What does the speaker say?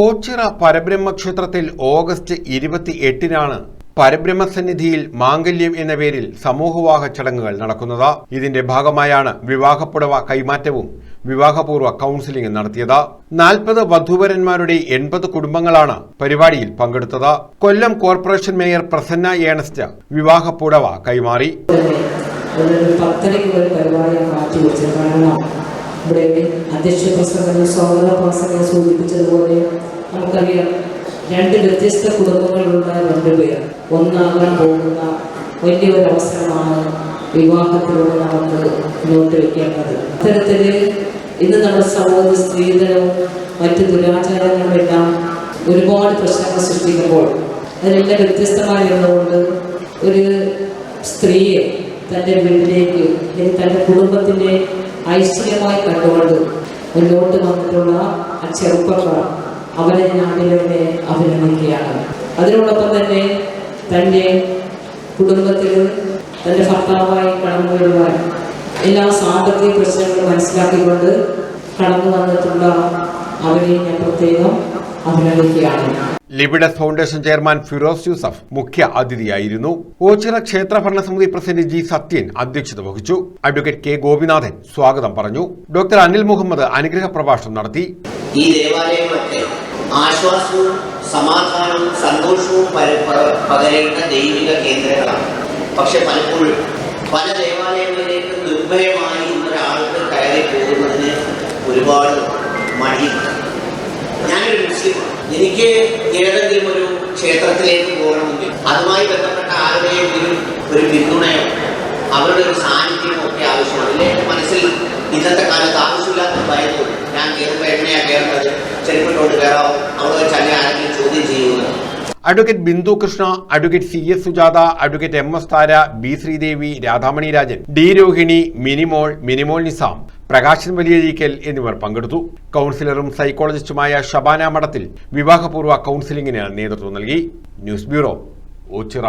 ഓച്ചിറ പരബ്രഹ്മ ക്ഷേത്രത്തിൽ ഓഗസ്റ്റ് ഇരുപത്തി എട്ടിനാണ് പരബ്രഹ്മസന്നിധിയിൽ മാംഗല്യം എന്ന പേരിൽ സമൂഹവാഹ ചടങ്ങുകൾ നടക്കുന്നത്. ഇതിന്റെ ഭാഗമായാണ് വിവാഹപ്പുടവ കൈമാറ്റവും വിവാഹപൂർവ കൗൺസിലിംഗ് നടത്തിയത്. നാൽപ്പത് വധൂവരന്മാരുടെ എൺപത് കുടുംബങ്ങളാണ് പരിപാടിയിൽ പങ്കെടുത്തത്. Kollam corporation mayor Prasanna Ernest വിവാഹപ്പുടവ കൈമാറി. ഇവിടെ അധ്യക്ഷ പ്രസംഗങ്ങൾ സ്വാഗത പ്രസംഗങ്ങൾ സൂചിപ്പിച്ചതുപോലെ നമുക്കറിയാം രണ്ട് വ്യത്യസ്ത കുടുംബങ്ങളിലുള്ള രണ്ട് പേർ ഒന്നാകാൻ പോകുന്ന വലിയൊരു അവസരമാണ് വിവാഹത്തിലൂടെ നമുക്ക് മുന്നോട്ട് വയ്ക്കേണ്ടത്. അത്തരത്തിൽ ഇന്ന് നമ്മുടെ സമൂഹ സ്ത്രീധനവും മറ്റ് ദുരാചാരങ്ങളുമെല്ലാം ഒരുപാട് പ്രശ്നങ്ങൾ സൃഷ്ടിക്കുമ്പോൾ അതിനെല്ലാം വ്യത്യസ്തമായി ഇരുന്നുകൊണ്ട് ഒരു സ്ത്രീയെ തന്റെ വീട്ടിലേക്ക് തന്റെ കുടുംബത്തിന്റെ ഐശ്വര്യമായി കണ്ടുകൊണ്ട് മുന്നോട്ട് വന്നിട്ടുള്ള ആ ചെറുപ്പക്കാർ അവരെ നാട്ടിലൂടെ അഭിനന്ദിക്കുകയാണ്. അതിനോടൊപ്പം തന്നെ തന്റെ കുടുംബത്തിൽ തന്റെ ഭർത്താവായി കടന്നു വരുവാൻ എല്ലാ സാമ്പത്തിക പ്രശ്നങ്ങളും മനസ്സിലാക്കിക്കൊണ്ട് കടന്നു വന്നിട്ടുള്ള അവരെ ഞാൻ പ്രത്യേകം അഭിനന്ദിക്കുകയാണ് ലിബിഡസ് ഫൗണ്ടേഷൻ ചെയർമാൻ ഫിറോസ് യൂസഫ് മുഖ്യ അതിഥിയായിരുന്നു. ഓച്ചിറ ക്ഷേത്ര ഭരണസമിതി പ്രസിഡന്റ് ജി സത്യൻ അധ്യക്ഷത വഹിച്ചു. അഡ്വക്കേറ്റ് കെ ഗോപിനാഥൻ സ്വാഗതം പറഞ്ഞു. ഡോക്ടർ അനിൽ മുഹമ്മദ് അനുഗ്രഹ പ്രഭാഷണം നടത്തി. ഈ ദേവാലയമൊക്കെ ആശ്വാസവും സമാധാനവും സന്തോഷവും പകരേണ്ട ദൈവിക കേന്ദ്രങ്ങളാണ്. പക്ഷെ പലപ്പോഴും പല ദേവാലയങ്ങളിലേക്ക് നിർഭയമായി ഒരാൾക്ക് കയറി പോകുന്നതിന് ഒരുപാട് മടിയുണ്ട്. എനിക്ക് ഏതെങ്കിലും ഒരു ക്ഷേത്രത്തിലേക്ക് പോകണമെങ്കിൽ അതുമായി ബന്ധപ്പെട്ട ആരുടെയെങ്കിലും ഒരു പിന്തുണയോ അവരുടെ ഒരു സാന്നിധ്യമോ ഒക്കെ ആവശ്യമാണ്. ഇല്ലേ? മനസ്സിൽ ഇന്നത്തെ കാലത്ത് ആവശ്യമില്ലാത്ത ഭയത്തോട് ഞാൻ കയറുമ്പോൾ എങ്ങനെയാ കയറേണ്ടത് ചെരുപ്പിട്ടോട്ട് കയറാവും അവിടെ വെച്ച് അല്ലെങ്കിൽ ആരെങ്കിലും ചോദ്യം ചെയ്യുന്നത്? Advocate Bindu Krishna advocate C S Sujatha advocate M S Thara B Sreedevi Radhamani Rajan D Rohini Minimol Minimol Nizam. Prakashan Valiyarikkal എന്നിവർ പങ്കെടുത്തു. കൗൺസിലറും സൈക്കോളജിസ്റ്റുമായ ഷബാന മഠത്തിൽ വിവാഹപൂർവ കൗൺസിലിംഗിന് നേതൃത്വം നൽകി. News bureau Ochira.